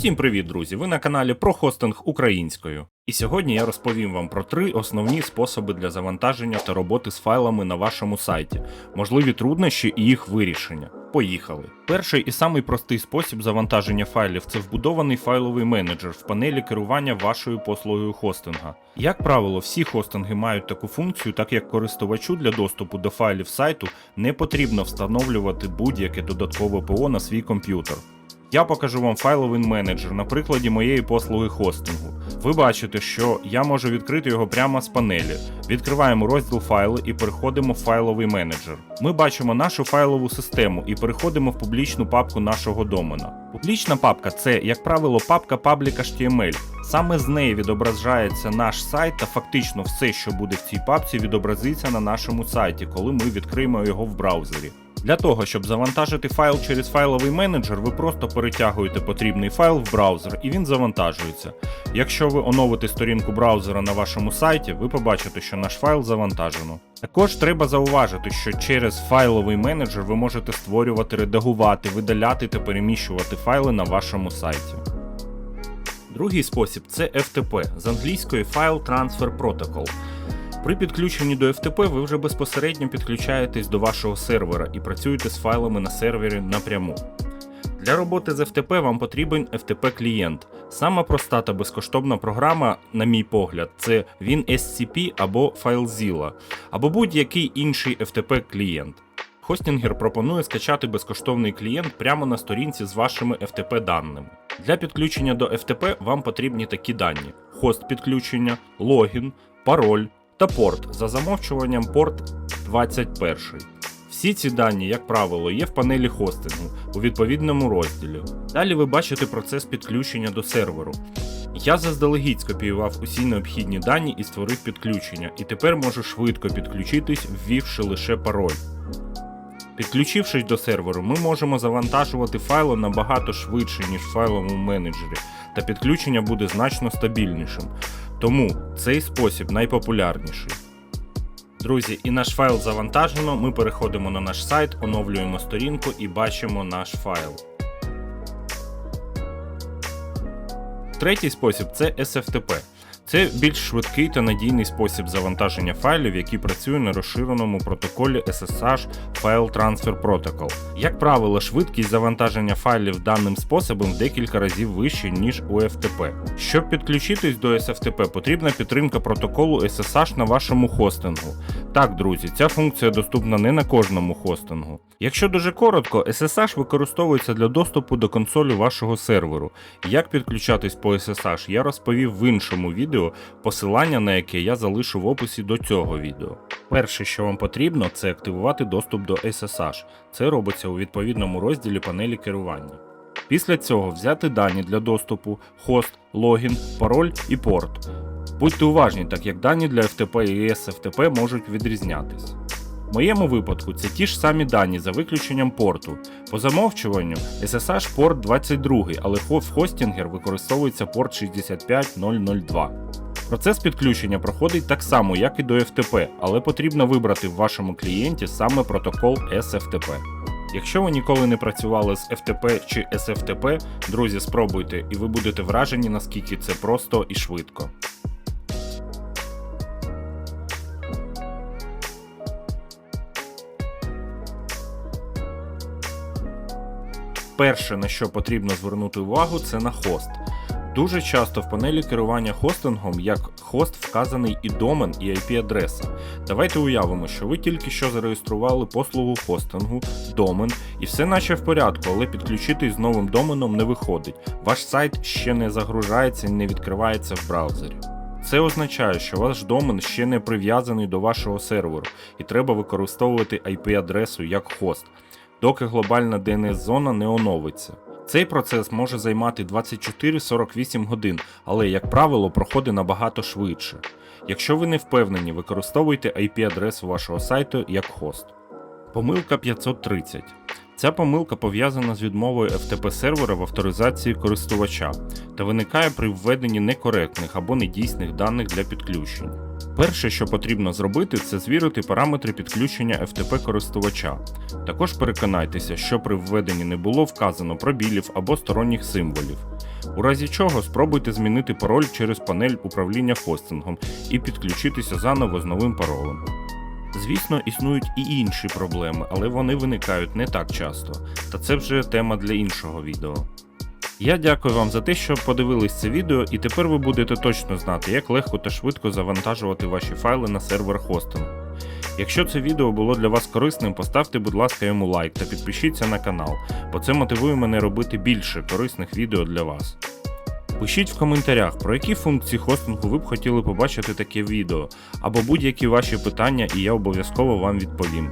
Всім привіт, друзі! Ви на каналі про хостинг українською. І сьогодні я розповім вам про три основні способи для завантаження та роботи з файлами на вашому сайті, можливі труднощі і їх вирішення. Поїхали. Перший і самий простий спосіб завантаження файлів це вбудований файловий менеджер в панелі керування вашою послугою хостинга. Як правило, всі хостинги мають таку функцію, так як користувачу для доступу до файлів сайту не потрібно встановлювати будь-яке додаткове ПО на свій комп'ютер. Я покажу вам файловий менеджер на прикладі моєї послуги хостингу. Ви бачите, що я можу відкрити його прямо з панелі. Відкриваємо розділ файли і переходимо в файловий менеджер. Ми бачимо нашу файлову систему і переходимо в публічну папку нашого домена. Публічна папка це, як правило, папка public.html. Саме з неї відображається наш сайт та фактично все, що буде в цій папці, відобразиться на нашому сайті, коли ми відкриємо його в браузері. Для того, щоб завантажити файл через файловий менеджер, ви просто перетягуєте потрібний файл в браузер і він завантажується. Якщо ви оновите сторінку браузера на вашому сайті, ви побачите, що наш файл завантажено. Також треба зауважити, що через файловий менеджер ви можете створювати, редагувати, видаляти та переміщувати файли на вашому сайті. Другий спосіб це FTP з англійської File Transfer Protocol. При підключенні до FTP ви вже безпосередньо підключаєтесь до вашого сервера і працюєте з файлами на сервері напряму. Для роботи з FTP вам потрібен FTP клієнт. Сама проста та безкоштовна програма, на мій погляд, це WinSCP або FileZilla, або будь-який інший FTP клієнт. Хостінгер пропонує скачати безкоштовний клієнт прямо на сторінці з вашими FTP даними. Для підключення до FTP вам потрібні такі дані: хост підключення, логін, пароль та порт за замовчуванням порт 21. Всі ці дані, як правило, є в панелі хостингу у відповідному розділі. Далі ви бачите процес підключення до серверу. Я заздалегідь скопіював усі необхідні дані і створив підключення, і тепер можу швидко підключитись, ввівши лише пароль. Підключившись до серверу, ми можемо завантажувати файли набагато швидше, ніж в файловому менеджері, та підключення буде значно стабільнішим. Тому цей спосіб найпопулярніший. Друзі, і наш файл завантажено. Ми переходимо на наш сайт, оновлюємо сторінку і бачимо наш файл. Третій спосіб це SFTP. Це більш швидкий та надійний спосіб завантаження файлів, який працює на розширеному протоколі SSH File Transfer Protocol. Як правило, швидкість завантаження файлів даним способом декілька разів вища, ніж у FTP. Щоб підключитись до SFTP, потрібна підтримка протоколу SSH на вашому хостингу. Так, друзі, ця функція доступна не на кожному хостингу. Якщо дуже коротко, SSH використовується для доступу до консолі вашого серверу. Як підключатись по SSH, я розповів в іншому відео, посилання на яке я залишу в описі до цього відео. Перше, що вам потрібно, це активувати доступ до SSH. Це робиться у відповідному розділі панелі керування. Після цього взяти дані для доступу, хост, логін, пароль і порт. Будьте уважні, так як дані для FTP і SFTP можуть відрізнятись. В моєму випадку це ті ж самі дані за виключенням порту. По замовчуванню SSH порт 22, але в хостінгер використовується порт 65002. Процес підключення проходить так само, як і до FTP, але потрібно вибрати в вашому клієнті саме протокол SFTP. Якщо ви ніколи не працювали з FTP чи SFTP, друзі, спробуйте, і ви будете вражені, наскільки це просто і швидко. Перше, на що потрібно звернути увагу, це на хост. Дуже часто в панелі керування хостингом як хост вказаний і домен, і IP-адреса. Давайте уявимо, що ви тільки що зареєстрували послугу хостингу, домен, і все наче в порядку, але підключитись з новим доменом не виходить. Ваш сайт ще не загружається і не відкривається в браузері. Це означає, що ваш домен ще не прив'язаний до вашого серверу, і треба використовувати IP-адресу як хост, доки глобальна DNS-зона не оновиться. Цей процес може займати 24-48 годин, але, як правило, проходить набагато швидше. Якщо ви не впевнені, використовуйте IP-адресу вашого сайту як хост. Помилка 530. Ця помилка пов'язана з відмовою FTP сервера в авторизації користувача та виникає при введенні некоректних або недійсних даних для підключень. Перше, що потрібно зробити, це звірити параметри підключення FTP користувача. Також переконайтеся, що при введенні не було вказано пробілів або сторонніх символів. У разі чого спробуйте змінити пароль через панель управління хостингом і підключитися заново з новим паролем. Звісно, існують і інші проблеми, але вони виникають не так часто, та це вже тема для іншого відео. Я дякую вам за те, що подивились це відео, і тепер ви будете точно знати, як легко та швидко завантажувати ваші файли на сервер хостингу. Якщо це відео було для вас корисним, поставте, будь ласка, йому лайк та підпишіться на канал, бо це мотивує мене робити більше корисних відео для вас. Пишіть в коментарях, про які функції хостингу ви б хотіли побачити таке відео, або будь-які ваші питання, і я обов'язково вам відповім.